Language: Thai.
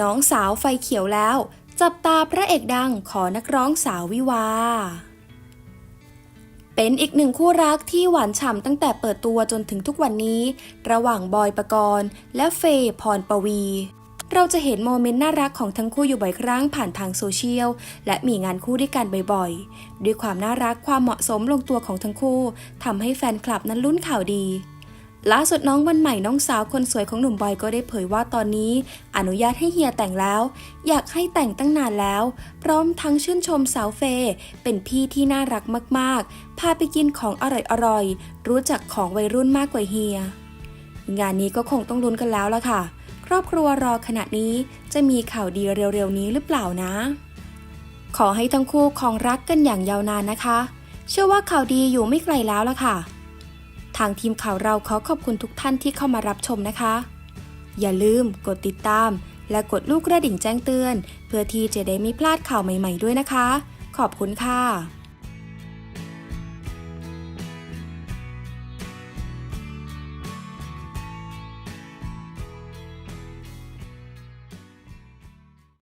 น้องสาวไฟเขียวแล้ว จับตาพระเอกดังขอนักร้องสาววิวา เป็นอีกหนึ่งคู่รักที่หวานฉ่ำตั้งแต่เปิดตัวจนถึงทุกวันนี้ ระหว่างบอยปกรณ์ และเฟย์พรปวี เราจะเห็นโมเมนต์น่ารักของทั้งคู่อยู่บ่อยครั้งผ่านทางโซเชียล และมีงานคู่ด้วยกันบ่อยๆ ด้วยความน่ารักความเหมาะสมลงตัวของทั้งคู่ทำให้แฟนคลับนั้นลุ้นข่าวดี ล่าสุดน้องวันใหม่น้องสาวคนสวยของหนุ่มบอยก็ได้เผยว่าตอนนี้ อนุญาตให้เฮียแต่งแล้ว อยากให้แต่งตั้งนานแล้ว พร้อมทั้งชื่นชมสาวเฟยเป็นพี่ที่น่ารักมากๆ พาไปกินของอร่อยๆ รู้จักของวัยรุ่นมากกว่าเฮีย งานนี้ก็คงต้องลุ้นกันแล้วล่ะค่ะ ครอบครัวรอขณะนี้จะมีข่าวดีเร็วๆนี้หรือเปล่านะ ขอให้ทั้งคู่คองรักกันอย่างยาวนานนะคะ เชื่อว่าข่าวดีอยู่ไม่ไกลแล้วล่ะค่ะ ทางทีมข่าวเราขอขอบคุณทุกท่านที่เข้ามารับชมนะคะ อย่าลืมกดติดตาม และกดลูกกระดิ่งแจ้งเตือน เพื่อที่จะได้ไม่พลาดข่าวใหม่ ๆด้วยนะคะ ขอบคุณค่ะ